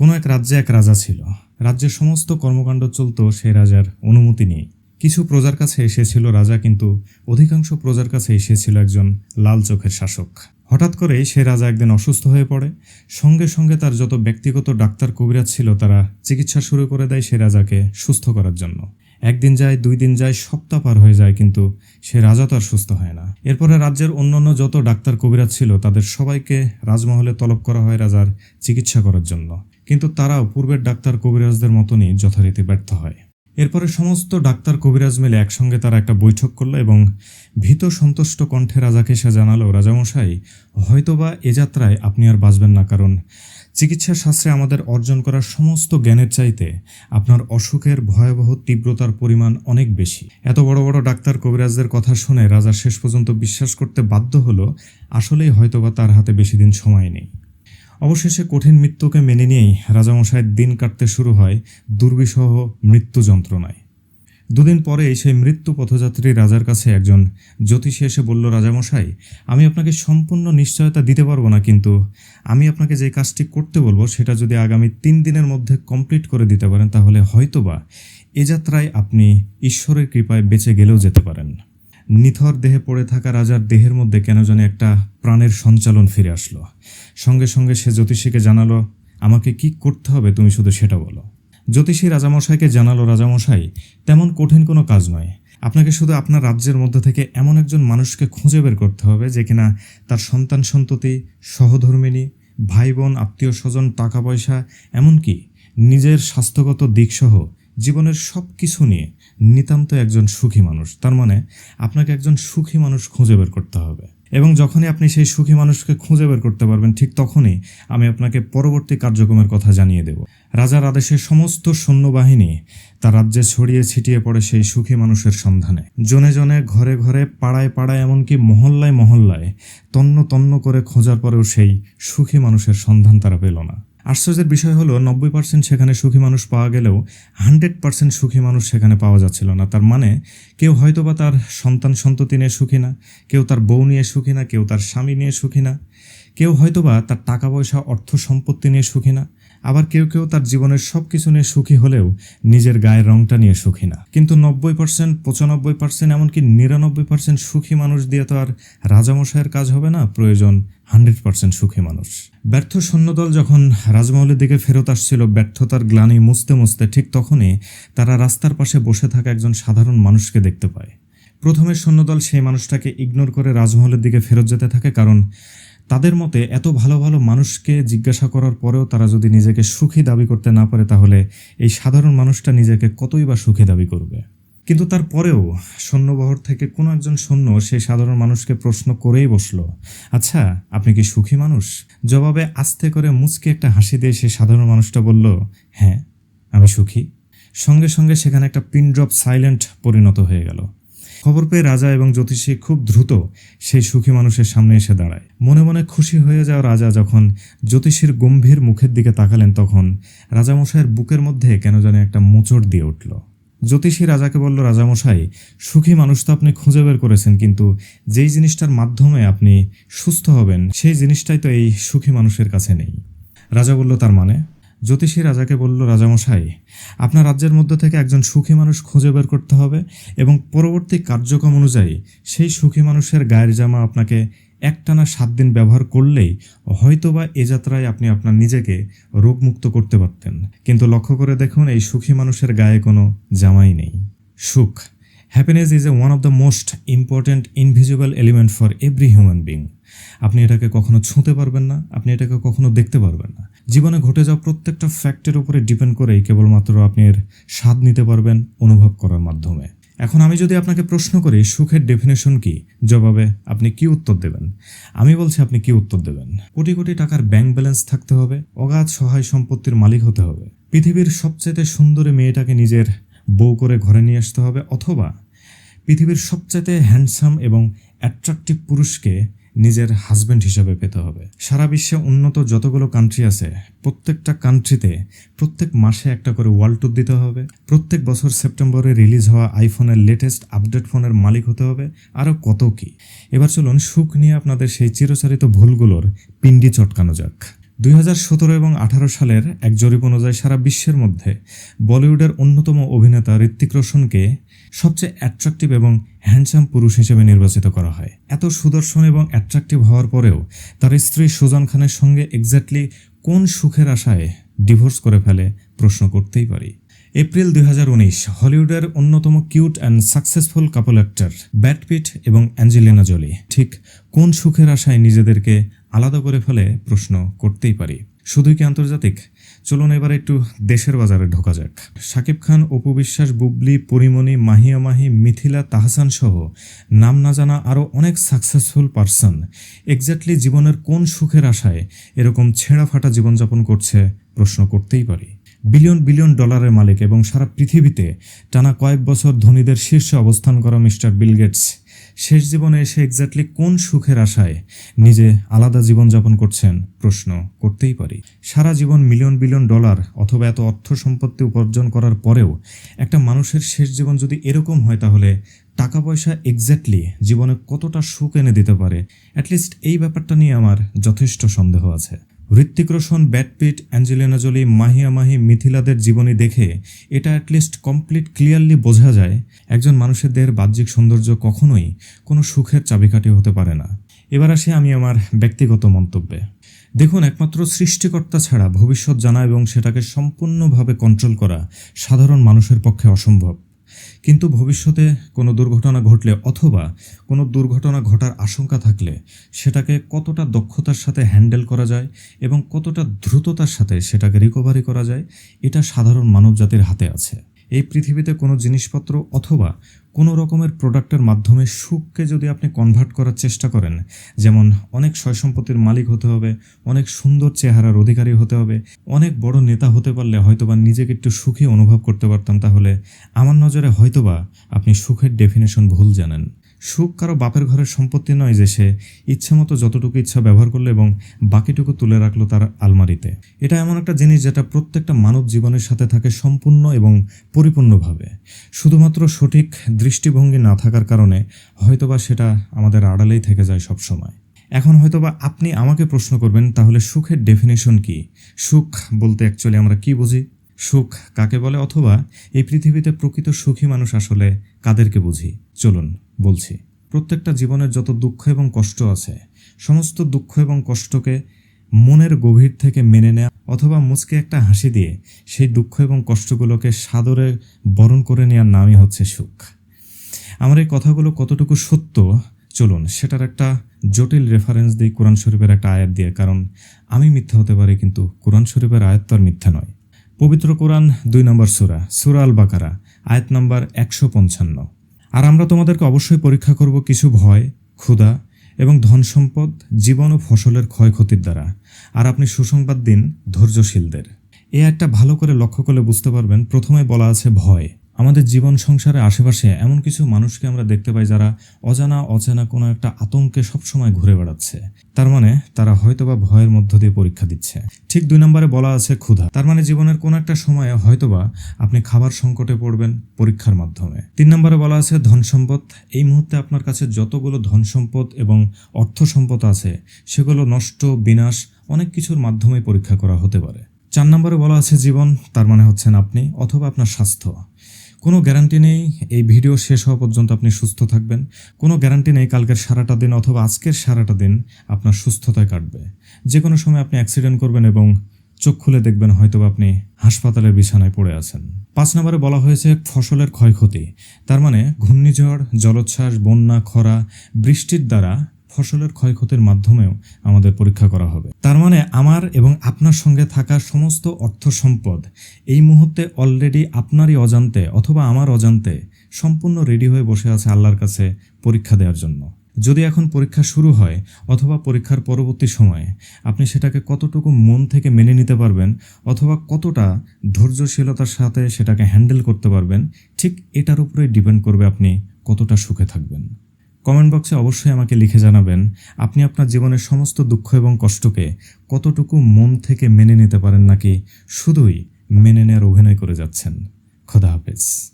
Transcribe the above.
কোনো এক রাজ্যে এক রাজা ছিল। রাজ্যের সমস্ত কর্মকাণ্ড চলত সেই রাজার অনুমতি নিয়ে। কিছু প্রজার কাছে এসেছিল রাজা, কিন্তু অধিকাংশ প্রজার কাছে এসেছিল একজন লাল চোখের শাসক। হঠাৎ করেই সে রাজা একদিন অসুস্থ হয়ে পড়ে। সঙ্গে সঙ্গে তার যত ব্যক্তিগত ডাক্তার কবিরাজ ছিল, তারা চিকিৎসা শুরু করে দেয় সে রাজাকে সুস্থ করার জন্য। একদিন যায়, দুই দিন যায়, সপ্তাহ পার হয়ে যায়, কিন্তু সে রাজা তো আর সুস্থ হয় না। এরপরে রাজ্যের অন্যান্য যত ডাক্তার কবিরাজ ছিল, তাদের সবাইকে রাজমহলে তলব করা হয় রাজার চিকিৎসা করার জন্য। কিন্তু তারাও পূর্বের ডাক্তার কবিরাজদের মতনই যথারীতি ব্যর্থ হয়। এরপরে সমস্ত ডাক্তার কবিরাজ মিলে একসঙ্গে তারা একটা বৈঠক করল এবং ভীত সন্তুষ্ট কণ্ঠে রাজাকে সে জানালো, রাজামশাই, হয়তোবা এ যাত্রায় আপনি আর বাঁচবেন না, কারণ চিকিৎসা শাস্ত্রে আমাদের অর্জন করার সমস্ত জ্ঞানের চাইতে আপনার অসুখের ভয়াবহ তীব্রতার পরিমাণ অনেক বেশি। এত বড় বড় ডাক্তার কবিরাজদের কথা শুনে রাজা শেষ পর্যন্ত বিশ্বাস করতে বাধ্য হলো, আসলেই হয়তোবা তার হাতে বেশি দিন সময় নেই। অবশেষে কঠিন মৃত্যুকে মেনে নিয়েই রাজামশাইয়ের দিন কাটতে শুরু হয় দুর্বিষহ মৃত্যু যন্ত্রণায়। দুদিন পরে সেই মৃত্যু পথযাত্রী রাজার কাছে একজন জ্যোতিষী এসে বলল, রাজামশাই, আমি আপনাকে সম্পূর্ণ নিশ্চয়তা দিতে পারব না, কিন্তু আমি আপনাকে যে কাজটি করতে বলব সেটা যদি আগামী তিন দিনের মধ্যে কমপ্লিট করে দিতে পারেন, তাহলে হয়তোবা এ যাত্রায় আপনি ঈশ্বরের কৃপায় বেঁচে গেলেও যেতে পারেন। নিথর দেহে পড়ে থাকা রাজার দেহের মধ্যে কেন জানি একটা প্রাণের সঞ্চালন ফিরে আসলো। সঙ্গে সঙ্গে সে জ্যোতিষীকে জানালো, আমাকে কি করতে হবে তুমি শুধু সেটা বলো। জ্যোতিষী রাজামশাইকে জানালো, রাজামশাই, তেমন কঠিন কোনো কাজ নয়। আপনাকে শুধু আপনার রাজ্যের মধ্যে থেকে এমন একজন মানুষকে খুঁজে বের করতে হবে যে কিনা তার সন্তান সন্ততি, সহধর্মিনী ভাই বোন আত্মীয় স্বজন, টাকা পয়সা, এমনকি নিজের স্বাস্থ্যগত দিকসহ জীবনের সব কিছু নিয়ে নিতান্ত একজন সুখী মানুষ। তার মানে আপনাকে একজন সুখী মানুষ খুঁজে বের করতে হবে। এবং যখনই আপনি সেই সুখী মানুষকে খুঁজে বের করতে পারবেন, ঠিক তখনই আমি আপনাকে পরবর্তী কার্যক্রমের কথা জানিয়ে দেব। রাজার আদেশে সমস্ত সৈন্যবাহিনী তার রাজ্যে ছড়িয়ে ছিটিয়ে পড়ে সেই সুখী মানুষের সন্ধানে। জনে জনে, ঘরে ঘরে, পাড়ায় পাড়ায়, এমনকি মহল্লায় মহল্লায় তন্ন তন্ন করে খোঁজার পরেও সেই সুখী মানুষের সন্ধান তারা পেল না। আশ্চর্যের বিষয় হলো, নব্বই পার্সেন্ট সেখানে সুখী মানুষ পাওয়া গেলেও হান্ড্রেড পার্সেন্ট সুখী মানুষ সেখানে পাওয়া যাচ্ছিল না। তার মানে কেউ হয়তোবা তার সন্তান সন্ততি নিয়ে সুখী না, কেউ তার বউ নিয়ে সুখী না, কেউ তার স্বামী নিয়ে সুখী না। কেউ হয়তোবা তার টাকা পয়সা অর্থ সম্পত্তি নিয়ে সুখী না, আবার কেউ কেউ তার জীবনের সব কিছু নিয়ে সুখী হলেও নিজের গায়ের রংটা নিয়ে সুখী না। কিন্তু নব্বই পার্সেন্ট পঁচানব্বই পার্সেন্ট এমনকি নিরানব্বই পার্সেন্ট সুখী মানুষ দিয়ে তো আর রাজামশাইয়ের কাজ হবে না, প্রয়োজন হান্ড্রেড পার্সেন্ট সুখী মানুষ। ব্যর্থ সৈন্যদল যখন রাজমহলের দিকে ফেরত আসছিল, ব্যর্থতার গ্লানি মুছতে মুছতে ঠিক তখনই তারা রাস্তার পাশে বসে থাকা একজন সাধারণ মানুষকে দেখতে পায়। প্রথমে সৈন্যদল সেই মানুষটাকে ইগনোর করে রাজমহলের দিকে ফেরত যেতে থাকে কারণ তাদের মতে এত ভালো ভালো মানুষকে জিজ্ঞাসা করার পরেও তারা যদি নিজেকে সুখী দাবি করতে না পারে, তাহলে এই সাধারণ মানুষটা নিজেকে কতই বা সুখী দাবি করবে? কিন্তু তারপরেও সৈন্যবহর থেকে কোনো একজন সৈন্য সেই সাধারণ মানুষকে প্রশ্ন করেই বসল আচ্ছা আপনি কি সুখী মানুষ? জবাবে আস্তে করে মুচকে একটা হাসি দিয়ে সেই সাধারণ মানুষটা বলল হ্যাঁ আমি সুখী। সঙ্গে সঙ্গে সেখানে একটা পিন ড্রপ সাইলেন্ট পরিণত হয়ে গেল। খবর পেয়ে রাজা এবং জ্যোতিষী খুব দ্রুত সেই সুখী মানুষের সামনে এসে দাঁড়ায়। মনে মনে খুশি হয়ে যাওয়া রাজা যখন জ্যোতিষীর গম্ভীর মুখের দিকে তাকালেন তখন রাজামশাইয়ের বুকের মধ্যে কেন জানি একটা মোচড় দিয়ে উঠল। জ্যোতিষী রাজাকে বলল, রাজামশাই, সুখী মানুষ তো আপনি খুঁজে বের করেছেন, কিন্তু যেই জিনিসটার মাধ্যমে আপনি সুস্থ হবেন, সেই জিনিসটাই তো এই সুখী মানুষের কাছে নেই। রাজা বলল, তার মানে? জ্যোতিষী রাজাকে বলল, রাজামশাই, আপনার রাজ্যের মধ্যে থেকে একজন সুখী মানুষ খুঁজে বের করতে হবে এবং পরবর্তী কার্যক্রম অনুযায়ী সেই সুখী মানুষের গায়ের জামা আপনাকে একটানা সাত দিন ব্যবহার করলেই হয়তোবা এ যাত্রায় আপনি আপনার নিজেকে রোগমুক্ত করতে পারতেন। কিন্তু লক্ষ্য করে দেখুন, এই সুখী মানুষের গায়ে কোনো জামাই নেই। সুখ happiness is a one of the most important invisible element for every human being আপনি এটাকে কখনো ছুঁতে পারবেন না, আপনি এটাকে কখনো দেখতে পারবেন না। জীবনে ঘটে যাওয়া প্রত্যেকটা ফ্যাক্টের উপরে ডিপেন্ড করেই কেবলমাত্র আপনি এর স্বাদ নিতে পারবেন অনুভব করার মাধ্যমে। এখন আমি যদি আপনাকে প্রশ্ন করি, সুখের ডেফিনেশন কি? জবাবে, আপনি কি উত্তর দেবেন? আমি বলছি, আপনি কি উত্তর দেবেন? কোটি কোটি টাকার ব্যাংক ব্যালেন্স থাকতে হবে, অগাধ সহায় সম্পত্তির মালিক হতে হবে। পৃথিবীর সবচেয়ে সুন্দরী মেয়েটাকে নিজের বউ করে ঘরে নিয়ে আসতে হবে, অথবা পৃথিবীর সবচাইতে হ্যান্ডসাম এবং অ্যাট্রাকটিভ পুরুষকে নিজের হাজব্যান্ড হিসাবে পেতে হবে। সারা বিশ্বে উন্নত যতগুলো কান্ট্রি আছে, প্রত্যেকটা কান্ট্রিতে প্রত্যেক মাসে একটা করে ওয়ার্ল্ড ট্যুর দিতে হবে। প্রত্যেক বছর সেপ্টেম্বরে রিলিজ হওয়া আইফোনের লেটেস্ট আপডেট ফোনের মালিক হতে হবে। আরও কত কি? এবার চলুন সুখ নিয়ে আপনাদের সেই চিরচারিত ভুলগুলোর পিণ্ডি চটকানো যাক। দুই হাজার সতেরো এবং আঠারো সালের এক জরিপ অনুযায়ী সারা বিশ্বের মধ্যে বলিউডের অন্যতম অভিনেতা ঋত্বিক রোশনকে সবচেয়ে অ্যাট্রাকটিভ এবং হ্যান্ডসাম পুরুষ হিসেবে নির্বাচিত করা হয়। এত সুদর্শন এবং অ্যাট্রাকটিভ হওয়ার পরেও তার স্ত্রী সুজান খানের সঙ্গে এক্স্যাক্টলি কোন সুখের আশায় ডিভোর্স করে ফেলে প্রশ্ন করতেই পারি। এপ্রিল দুই হাজার উনিশ, হলিউডের অন্যতম cute and successful couple actor Brad Pitt এবং অ্যাঞ্জেলিনা জলি ঠিক কোন সুখের আশায় নিজেদেরকে আলাদা করে ফেলে প্রশ্ন করতেই পারি। শুধুই কি আন্তর্জাতিক? চলুন এবার একটু দেশের বাজারে ঢোকা যাক। শাকিব খান, অপু বিশ্বাস, বুবলি, পরিমণি, মাহিয়া মাহি, মিথিলা, তাহসান সহ নাম না জানা আরও অনেক সাকসেসফুল পার্সন এক্স্যাক্টলি জীবনের কোন সুখের আশায় এরকম ছেঁড়া ফাটা জীবনযাপন করছে প্রশ্ন করতেই পারি। বিলিয়ন বিলিয়ন ডলারের মালিক এবং সারা পৃথিবীতে টানা কয়েক বছর ধনীদের শীর্ষে অবস্থান করা মিস্টার বিল গেটস। শেষ জীবনে এসে এক্স্যাক্টলি কোন সুখের আশায় নিজে আলাদা জীবনযাপন করছেন? প্রশ্ন করতেই পারি। সারা জীবন মিলিয়ন বিলিয়ন ডলার অথবা এত অর্থ সম্পত্তি উপার্জন করার পরেও একটা মানুষের শেষ জীবন যদি এরকম হয় তাহলে টাকা পয়সা এক্স্যাক্টলি জীবনে কতটা সুখ এনে দিতে পারে? অ্যাটলিস্ট এই ব্যাপারটা নিয়ে আমার যথেষ্ট সন্দেহ আছে। Hrithik Roshan Brad Pitt Angelina Jolie, Mahiya Mahi, মিথিলাদের জীবনী দেখে এটা অ্যাটলিস্ট কমপ্লিট ক্লিয়ারলি বোঝা যায় একজন মানুষের দেহের বাহ্যিক সৌন্দর্য কখনোই কোনো সুখের চাবিকাঠি হতে পারে না। এবার আসি আমি আমার ব্যক্তিগত মন্তব্যে। দেখুন, একমাত্র সৃষ্টিকর্তা ছাড়া ভবিষ্যৎ জানা এবং সেটাকে সম্পূর্ণভাবে কন্ট্রোল করা সাধারণ মানুষের পক্ষে অসম্ভব। কিন্তু ভবিষ্যতে কোনো দুর্ঘটনা ঘটলে অথবা কোনো দুর্ঘটনা ঘটার আশঙ্কা থাকলে সেটাকে কতটা দক্ষতার সাথে হ্যান্ডেল করা যায় এবং কতটা দ্রুততার সাথে সেটাকে রিকভারি করা যায়, এটা সাধারণ মানবজাতির হাতে আছে। এই পৃথিবীতে কোনো জিনিসপত্র অথবা কোনো রকমের প্রোডাক্টের মাধ্যমে সুখকে যদি আপনি কনভার্ট করার চেষ্টা করেন, যেমন অনেক সয় সম্পত্তির মালিক হতে হবে, অনেক সুন্দর চেহারার অধিকারী হতে হবে, অনেক বড় নেতা হতে পারলে হয়তোবা নিজেকে একটু সুখী অনুভব করতে পারতাম, তাহলে আমার নজরে হয়তোবা আপনি সুখের ডেফিনেশন ভুল জানেন। সুখ কারও বাপের ঘরের সম্পত্তি নয় যে সে ইচ্ছে মতো যতটুকু ইচ্ছা ব্যবহার করল এবং বাকিটুকু তুলে রাখল তার আলমারিতে। এটা এমন একটা জিনিস যেটা প্রত্যেকটা মানব জীবনের সাথে থাকে সম্পূর্ণ এবং পরিপূর্ণভাবে। শুধুমাত্র সঠিক দৃষ্টিভঙ্গি না থাকার কারণে হয়তোবা সেটা আমাদের আড়ালেই থেকে যায় সবসময়। এখন হয়তোবা আপনি আমাকে প্রশ্ন করবেন, তাহলে সুখের ডেফিনেশন কি? সুখ বলতে অ্যাকচুয়ালি আমরা কি বুঝি? সুখ কাকে বলে? অথবা এই পৃথিবীতে প্রকৃত সুখী মানুষ আসলে কাদেরকে বুঝি? চলুন। বলছি, প্রত্যেকটা জীবনের যত দুঃখ এবং কষ্ট আছে, সমস্ত দুঃখ এবং কষ্টকে মনের গভীর থেকে মেনে নেওয়া অথবা মুচকে একটা হাসি দিয়ে সেই দুঃখ এবং কষ্টগুলোকে সাদরে বরণ করে নেওয়ার নামই হচ্ছে সুখ। আমার এই কথাগুলো কতটুকু সত্য? চলুন, সেটার একটা জটিল রেফারেন্স দিই কোরআন শরীফের একটা আয়াত দিয়ে, কারণ আমি মিথ্যা হতে পারি, কিন্তু কোরআন শরীফের আয়াত তো আর মিথ্যা নয়। পবিত্র কোরআন দুই নম্বর সুরা সুরা আল বাকারা আয়াত নম্বর একশো পঞ্চান্ন। আর আমরা তোমাদেরকে অবশ্যই পরীক্ষা করব কিছু ভয়, ক্ষুধা এবং ধন সম্পদ জীবন ও ফসলের ক্ষয়ক্ষতির দ্বারা। আর আপনি সুসংবাদ দিন ধৈর্যশীলদের। এ একটা ভালো করে লক্ষ্য করলে বুঝতে পারবেন প্রথমে বলা আছে ভয়। আমাদের জীবন সংসারে আশেপাশে এমন কিছু মানুষকে আমরা দেখতে পাই যারা অজানা, অচেনা কোনো একটা আতঙ্কে সবসময় ঘুরে বেড়াচ্ছে। তার মানে তারা হয়তোবা ভয়ের মধ্য দিয়ে পরীক্ষা দিচ্ছে। ঠিক দুই নম্বরে বলা আছে ক্ষুধা। তার মানে জীবনের কোনো একটা সময়ে হয়তোবা আপনি খাবার সংকটে পড়বেন পরীক্ষার মাধ্যমে। তিন নম্বরে বলা আছে ধন সম্পদ। এই মুহূর্তে আপনার কাছে যতগুলো ধন সম্পদ এবং অর্থ সম্পদ আছে, সেগুলো নষ্ট, বিনাশ, অনেক কিছুর মাধ্যমে পরীক্ষা করা হতে পারে। চার নম্বরে বলা আছে জীবন, তার মানে হচ্ছেন আপনি অথবা আপনার স্বাস্থ্য। কোনো গ্যারান্টি নেই, এই ভিডিও শেষ হওয়া পর্যন্ত আপনি সুস্থ থাকবেন। কোনো গ্যারান্টি নেই কালকের সারাটা দিন অথবা আজকের সারাটা দিন আপনার সুস্থতায় কাটবে। যে কোনো সময় আপনি অ্যাক্সিডেন্ট করবেন এবং চোখ খুলে দেখবেন হয়তো আপনি হাসপাতালের বিছানায় পড়ে আছেন। পাঁচ নম্বরে বলা হয়েছে ফসলের ক্ষয়ক্ষতি। তার মানে ঘূর্ণিঝড়, জলোচ্ছ্বাস, বন্যা, খরা, বৃষ্টির দ্বারা ফসলের ক্ষয়ক্ষতির মাধ্যমেও আমাদের পরীক্ষা করা হবে। তার মানে আমার এবং আপনার সঙ্গে থাকা সমস্ত অর্থ সম্পদ এই মুহূর্তে অলরেডি আপনারই অজান্তে অথবা আমার অজান্তে সম্পূর্ণ রেডি হয়ে বসে আছে আল্লাহর কাছে পরীক্ষা দেওয়ার জন্য। যদি এখন পরীক্ষা শুরু হয় অথবা পরীক্ষার পরবর্তী সময়ে আপনি সেটাকে কতটুকু মন থেকে মেনে নিতে পারবেন অথবা কতটা ধৈর্যশীলতার সাথে সেটাকে হ্যান্ডেল করতে পারবেন, ঠিক এটার উপরেই ডিপেন্ড করবে আপনি কতটা সুখে থাকবেন। কমেন্ট বক্সে অবশ্যই আমাকে লিখে জানাবেন, আপনি আপনার জীবনের সমস্ত দুঃখ এবং কষ্টকে কতটুকু মন থেকে মেনে নিতে পারেন নাকি শুধুই মেনে নেওয়ার অভিনয় করে যাচ্ছেন। খোদা হাফেজ।